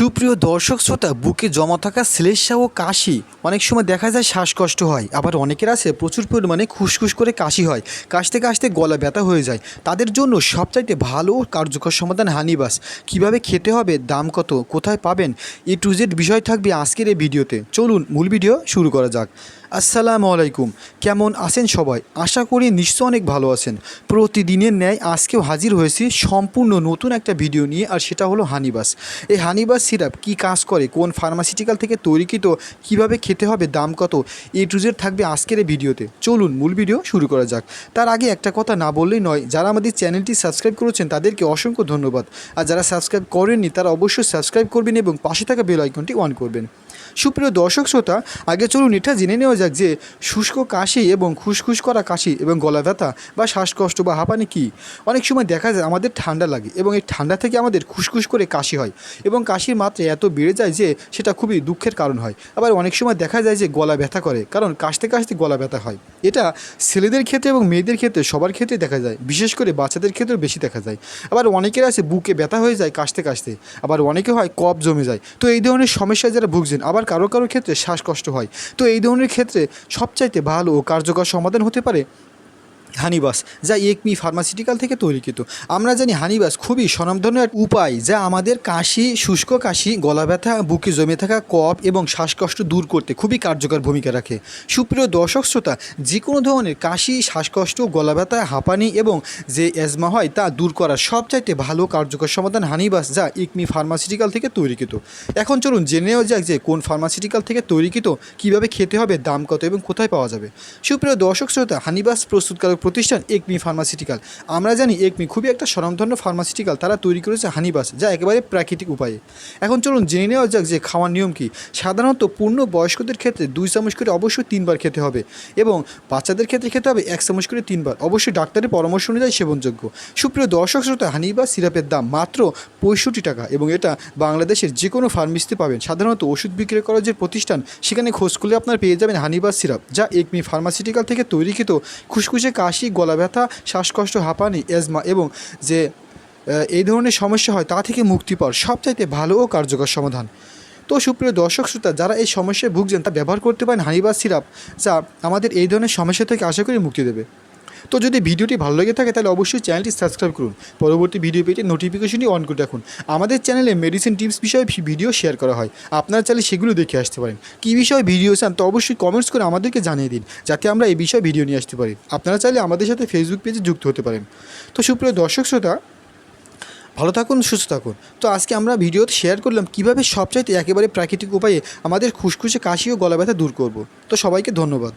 সুপ্রিয় দর্শক শ্রোতা, বুকে জমা থাকা শ্লেষা ও কাশি অনেক সময় দেখা যায় শ্বাসকষ্ট হয়। আবার অনেকের আছে প্রচুর পরিমাণে খুসখুস করে কাশি হয়। কাশতে কাশতে গলা ব্যথা হয়ে যায়। তাদের জন্য সবচাইতে ভালো কার্যকর সমাধান হানিবাস। কীভাবে খেতে হবে, দাম কত, কোথায় পাবেন, এ টু জেড বিষয় থাকবে আজকের এই ভিডিওতে। চলুন, মূল ভিডিও শুরু করা যাক। আসসালামু আলাইকুম। কেমন আছেন সবাই? আশা করি নিশ্চয় অনেক ভালো আছেন। প্রতিদিনের ন্যায় আজকেও হাজির হয়েছি সম্পূর্ণ নতুন একটা ভিডিও নিয়ে, আর সেটা হলো হানিবাস। এই হানিবাস সিরাপ কি কাজ করে? কোন ফার্মাসিউটিক্যাল থেকে তৈরিকৃত কীভাবে খেতে হবে? দাম কত? এ টু জেড থাকবে আজকের এই ভিডিওতে। চলুন মূল ভিডিও শুরু করা যাক। তার আগে একটা কথা না বললেই নয়, যারা আমাদের চ্যানেলটি সাবস্ক্রাইব করেছেন তাদেরকে অসংখ্য ধন্যবাদ। আর যারা সাবস্ক্রাইব করেননি, তারা অবশ্যই সাবস্ক্রাইব করবেন এবং পাশে থাকা বেল আইকনটি অন করবেন। সুপ্রিয় দর্শক শ্রোতা আগে চলুন এটা জেনে নেওয়া যাক যে শুষ্ক কাশি এবং খুসখুস করা কাশি এবং গলা ব্যথা বা শ্বাসকষ্ট বা হাঁপানি কী? অনেক সময় দেখা যায় আমাদের ঠান্ডা লাগে এবং এই ঠান্ডা থেকে আমাদের খুসখুস করে কাশি হয় এবং কাশির মাত্রা এত বেড়ে যায় যে সেটা খুবই দুঃখের কারণ হয়। আবার অনেক সময় দেখা যায় যে গলা ব্যথা করে, কারণ কাশতে কাশতে গলা ব্যথা হয়। এটা ছেলেদের ক্ষেত্রে এবং মেয়েদের ক্ষেত্রে সবার ক্ষেত্রে দেখা যায়। বিশেষ করে বাচ্চাদের ক্ষেত্রে বেশি দেখা যায়। আবার অনেকের আছে বুকে ব্যথা হয়ে যায় কাশতে কাশতে, আবার অনেকে হয় কপ জমে যায়। তো এই ধরনের সমস্যায় যারা ভুগছেন, আবার কারও কারও ক্ষেত্রে শ্বাসকষ্ট হয়। তো এই ধরনের ক্ষেত্রে সবচাইতে ভালো ও কার্যকর সমাধান হতে পারে হানিবাস, যা একমি ফার্মাসিউটিক্যাল থেকে তৈরিকৃত। আমরা জানি হানিবাস খুবই স্বনামধন্য এক উপায়, যা আমাদের কাশি, শুষ্ক কাশি, গলা ব্যথা, বুকে জমে থাকা কফ এবং শ্বাসকষ্ট দূর করতে খুবই কার্যকর ভূমিকা রাখে। সুপ্রিয় দর্শক শ্রোতা যে কোনো ধরনের কাশি, শ্বাসকষ্ট, গলা ব্যথা, হাঁপানি এবং যে অ্যাজমা হয় তা দূর করার সবচাইতে ভালো কার্যকর সমাধান হানিবাস, যা ইকমি ফার্মাসিউটিক্যাল থেকে তৈরিকৃত। এখন চলুন জেনে নেওয়া যাক যে কোন ফার্মাসিউটিক্যাল থেকে তৈরিকৃত, কীভাবে খেতে হবে, দাম কত এবং কোথায় পাওয়া যাবে। সুপ্রিয় দর্শক শ্রোতা, হানিবাস প্রস্তুতকারক প্রতিষ্ঠান একমি ফার্মাসিউটিক্যাল আমরা জানি একমি খুবই একটা স্বনামধন্য ফার্মাসিউটিক্যাল তারা তৈরি করেছে হানিবাস যা একেবারে প্রাকৃতিক উপায়ে। এখন চলুন জেনে নেওয়া যাক যে খাওয়ার নিয়ম কী। সাধারণত পূর্ণ বয়স্কদের ক্ষেত্রে দুই চামচ করে অবশ্যই তিনবার খেতে হবে এবং বাচ্চাদের ক্ষেত্রে খেতে হবে এক চামচ করে তিনবার। অবশ্যই ডাক্তারের পরামর্শ অনুযায়ী সেবনযোগ্য। সুপ্রিয় দর্শক, শ্রোতা হানিবাস সিরাপের দাম মাত্র পঁয়ষট্টি টাকা এবং এটা বাংলাদেশের যে কোনো ফার্মেসিতে পাবেন। সাধারণত ওষুধ বিক্রি করার যে প্রতিষ্ঠান, সেখানে খোঁজ করলে আপনারা পেয়ে যাবেন হানিবাস সিরাপ, যা একমি ফার্মাসিউটিক্যাল থেকে তৈরিকৃত খুসখুসে কাশি গলা ব্যথা, শ্বাসকষ্ট, হাঁপানি, এজমা এবং যে এই ধরনের সমস্যা হয় তা থেকে মুক্তি পাওয়ার সবচাইতে ভালো ও কার্যকর সমাধান। তো সুপ্রিয় দর্শক শ্রোতা, যারা এই সমস্যায় ভুগছেন তা ব্যবহার করতে পারেন হানিবাস সিরাপ, যা আমাদের এই ধরনের সমস্যা থেকে আশা করি মুক্তি দেবে। তো যদি ভিডিওটি ভালো লেগে থাকে, তাহলে অবশ্যই চ্যানেলটি সাবস্ক্রাইব করুন। পরবর্তী ভিডিও পেতে নোটিফিকেশনটি অন করে রাখুন। আমাদের চ্যানেলে মেডিসিন টিপস বিষয়ে ভিডিও শেয়ার করা হয়। আপনারা চাইলে সেগুলো দেখে আসতে পারেন। কী বিষয়ে ভিডিও চান, তো অবশ্যই কমেন্টস করে আমাদেরকে জানিয়ে দিন, যাতে আমরা এই বিষয়ে ভিডিও নিয়ে আসতে পারি। আপনারা চাইলে আমাদের সাথে ফেসবুক পেজে যুক্ত হতে পারেন। তো সুপ্রিয় দর্শক শ্রোতা, ভালো থাকুন, সুস্থ থাকুন। তো আজকে আমরা ভিডিওতে শেয়ার করলাম, কীভাবে সবচাইতে একেবারে প্রাকৃতিক উপায়ে আমাদের খুসখুসে কাশি ও গলা ব্যথা দূর করব। তো সবাইকে ধন্যবাদ।